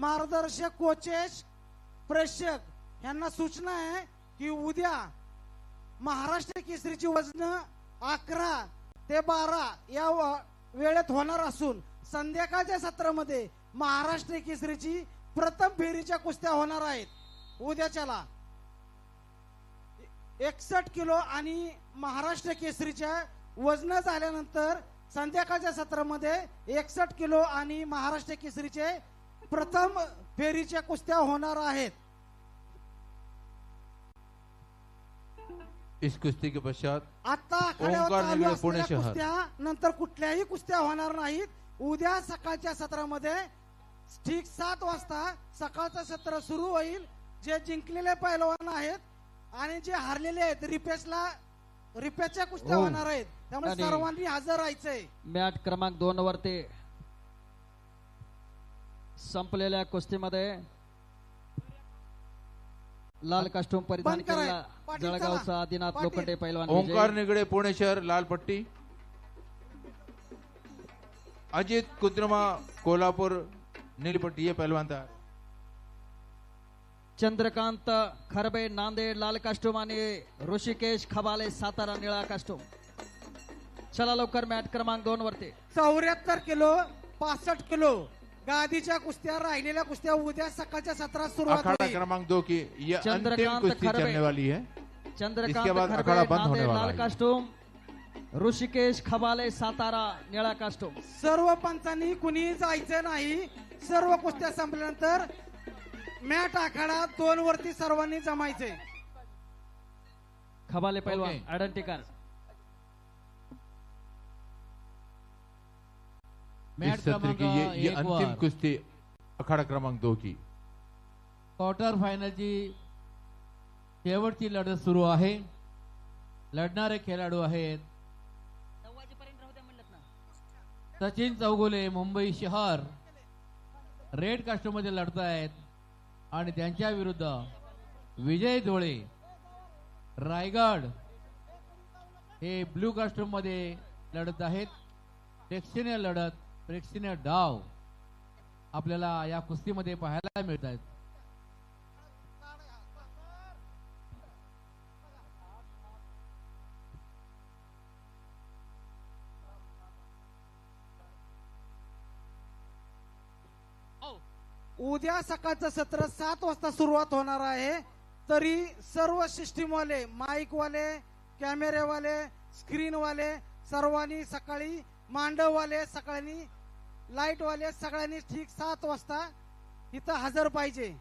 मार्गदर्शक कोचेस प्रेक्षक यांना सूचना आहे की उद्या महाराष्ट्र केसरीची वजन अकरा ते बारा या व- वेळेत होणार असून संध्याकाळच्या सत्रामध्ये महाराष्ट्र केसरीची प्रथम फेरीच्या कुस्त्या होणार आहेत. उद्याच्याला एकसष्ट किलो आणि महाराष्ट्र केसरीच्या वजन झाल्यानंतर संध्याकाळच्या सत्रामध्ये एकसष्ट किलो आणि महाराष्ट्र केसरीचे प्रथम फेरीच्या कुस्त्या होणार आहेत. इस कुश्ती के पश्चात आता पुणे शहर. कुस्त्या नंतर कुठल्याही कुस्त्या होणार नाहीत. उद्या सकाळच्या सत्रामध्ये ठीक सात वाजता सकाळचं सत्र सुरू होईल. जे जिंकलेले पैलवान आहेत आणि जे हारलेले आहेत रिपेसला रिपेसच्या कुस्त्या हो. होणार आहेत. त्यामुळे सर्वांनी हजर राहायचंय. मॅट क्रमांक दोन वरती संपलेल्या कुस्तीमध्ये लाल कास्टूम परिधान बंद कराय. केलेला पाटील चला. जळगावचा आदिनाथ पाटील. लोखंडे पैलवान ओंकार विजयी. निगडे पुणे शहर लाल पट्टी अजित कुद्रमा कोल्हापूर नीली पट्टी ये पहलवान था चंद्रकांत खरबे नांदेड लाल कास्टूम आणि ऋषिकेश खबाले सातारा निळा कास्टूम चला लवकर मॅट क्रमांक दोन वरती चौऱ्याहत्तर किलो पासष्ट किलो गादीच्या कुस्त्या राहिलेल्या कुस्त्या उद्या सकाळच्या सत्रात सुरुवात अखाड़ा होईल क्रमांक दो की ये अंतिम चंद्रकांत कुश्ती खरबे. चलने वाली है। चंद्रकांत इसके बाद खरबे अखाड़ा बंद होने नांदेड वाला लाल है। कास्टूम. ऋषिकेश खबाले सातारा निळा कास्टूम. सर्व पंचांनी कुणी जायचं नाही सर्व कुस्त्या संपल्यानंतर मॅट आखाडा दोन वरती सर्वांनी जमायचे. खबाले पैलवान. आयडेंटी इस सत्र क्रमांक की ये ये अंतिम कुश्ती अखाड़ा क्रमांक दो की। क्वार्टर फायनलची शेवटची लढत सुरू आहे. लढणारे खेळाडू आहेत. सचिन चौगुले मुंबई शहर. रेड कास्टूममध्ये लढत आहेत आणि त्यांच्या विरुद्ध विजय जोळे रायगड हे ब्लू कास्टूममध्ये लढत आहेत. प्रेक्षणीय लढत प्रेक्षणीय डाव आपल्याला या कुस्तीमध्ये पाहायला मिळत आहेत उद्या सकाळचं सत्र सात वाजता सुरुवात होणार आहे. तरी सर्व सिस्टीमवाले माईकवाले कॅमेरेवाले स्क्रीनवाले सर्वांनी सकाळी मांडववाले सकाळी लाईटवाले सगळ्यांनी ठीक सात वाजता इथं हजर पाहिजे.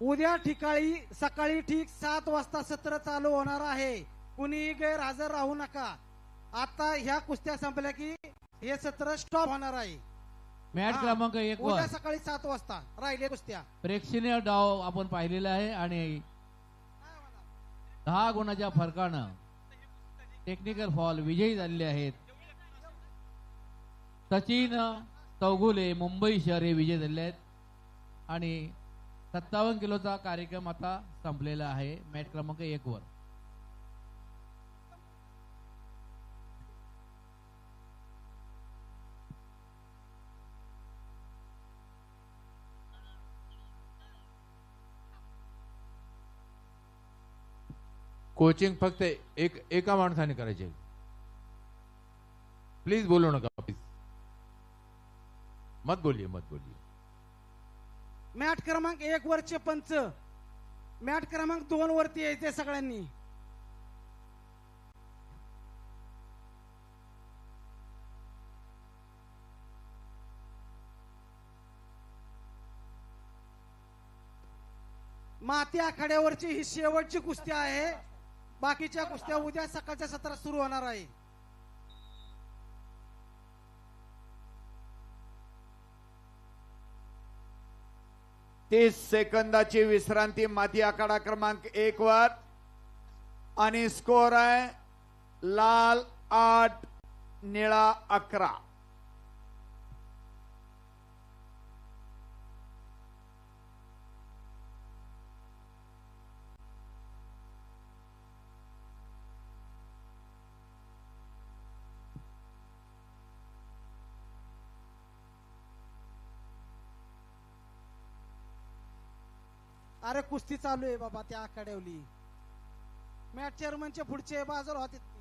उद्या ठिकाणी सकाळी ठीक सात वाजता सत्र चालू होणार आहे. कुणीही गैरहजर राहू नका. आता ह्या कुस्त्या संपल्या की हे सत्र स्टॉप होणार आहे. मॅच हा. क्रमांक एक वर. उद्या सकाळी सात वाजता राहिले कुस्त्या. प्रेक्षणीय डाव आपण पाहिलेला आहे आणि दहा गुणाच्या फरकानं टेक्निकल फॉल विजयी झालेले आहेत. सचिन चौगुले मुंबई शहर हे विजय झाले आहेत. आणि सत्तावन्न किलोचा कार्यक्रम आता संपलेला आहे. मॅच क्रमांक एक वर. कोचिंग फक्त एक एका माणसाने करायचे प्लीज बोलू नका प्लीज मत बोलिये मत बोलिये. मॅट क्रमांक एक वरचे पंच. मॅट क्रमांक दोन वरती यायचे सगळ्यांनी. माती आखाड्यावरची ही शेवटची कुस्ती आहे. बाकीच्या कुस्त्या उद्या सकाळच्या सत्रात सुरू होणार आहे. तीस सेकंदाची विश्रांती माती आखाडा क्रमांक एक वर. आणि स्कोर आहे लाल आठ निळा अकरा. अरे कुस्ती चालू आहे बाबा त्या आखाड्यावली. मॅट चेअरमनच्या पुढचे बाजूला होते.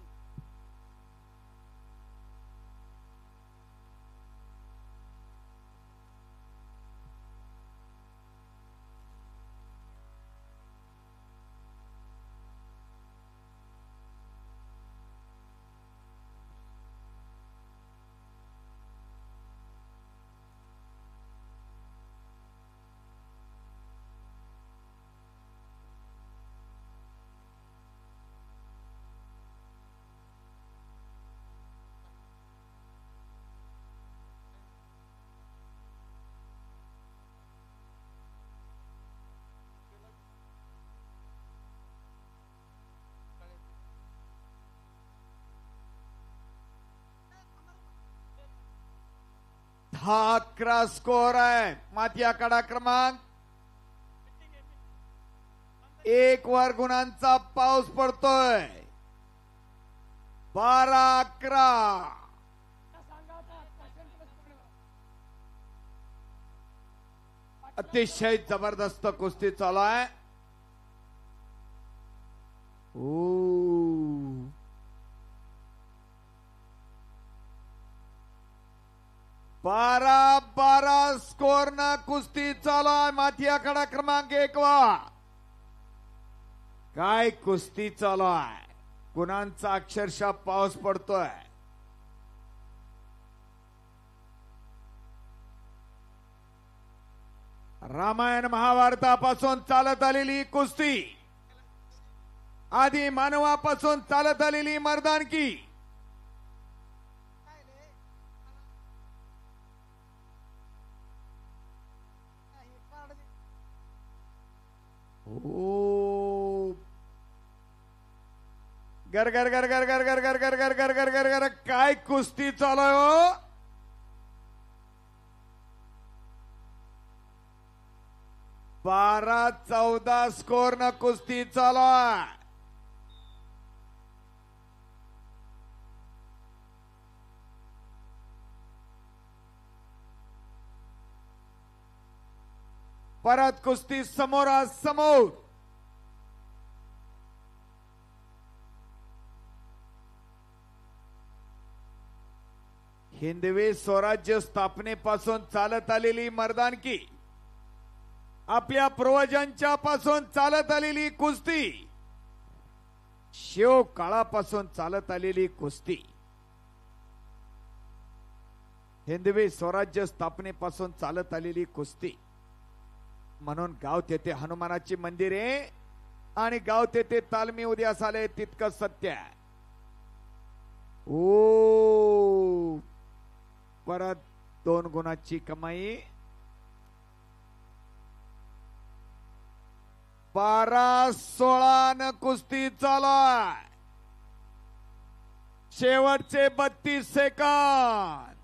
दहा अकरा स्कोअर आहे. माती आकडा क्रमांक एक वर गुणांचा पाऊस पडतोय. बारा अकरा. अतिशय जबरदस्त कुस्ती चालू आहे. ओ बारा बारा स्कोर न कुस्ती चालू आहे. माथी आखाडा क्रमांक एक वा. काय कुस्ती चालू आहे? गुणांचा अक्षरशः पाऊस पडतोय. रामायण महाभारतापासून चालत आलेली कुस्ती. आधी मानवापासून चालत आलेली मर्दानकी. ओ गर गर गर गर गर गर गर गर गर गर गर गर गर काय कुस्ती चालू हो बारा चौदा स्कोर न कुस्ती चालू परत कुस्ती समोरासमोर. समोर हिंदवी स्वराज्य स्थापनेपासून चालत आलेली मर्दानकी आपल्या पूर्वजांच्या पासून चालत आलेली कुस्ती शिव काळापासून चालत आलेली कुस्ती. हिंदवी स्वराज्य स्थापनेपासून चालत आलेली कुस्ती. म्हणून गाव तेथे हनुमानाची मंदिर आहे आणि गाव तेथे तालमी उद्यास आले तितकं सत्य ओ परत दोन गुणाची कमाई. बारा सोळा न कुस्ती चाला शेवटचे बत्तीस सेकंद.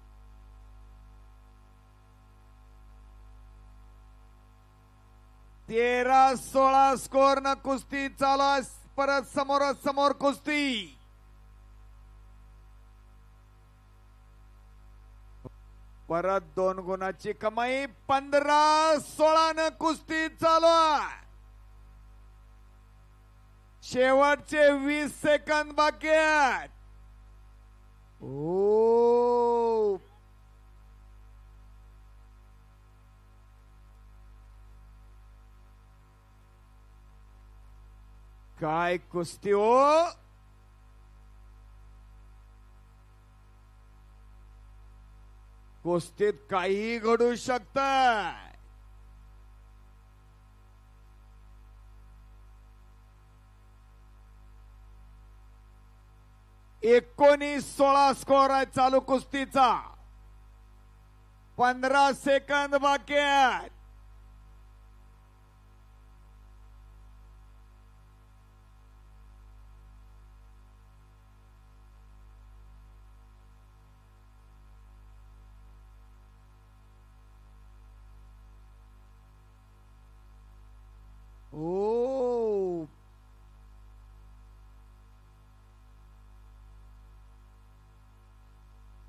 तेरा सोळा स्कोर न कुस्ती चालू आहे. परत समोर समोर कुस्ती परत दोन गुणाची कमाई पंधरा सोळा न कुस्ती चालू आहे. शेवटचे वीस सेकंद बाकी ओ काय कुस्ती ओ कुस्तीत काहीही घडू शकत एकोणीस सोळा स्कोर आहे चालू कुस्तीचा. पंधरा सेकंद बाकी आहेत.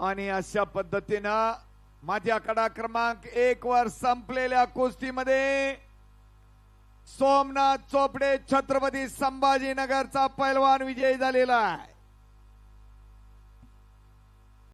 आणि अशा पद्धतीनं माझ्या कडा क्रमांक एक वर संपलेल्या कुस्तीमध्ये सोमनाथ चोपडे छत्रपती संभाजीनगरचा पैलवान विजयी झालेला आहे.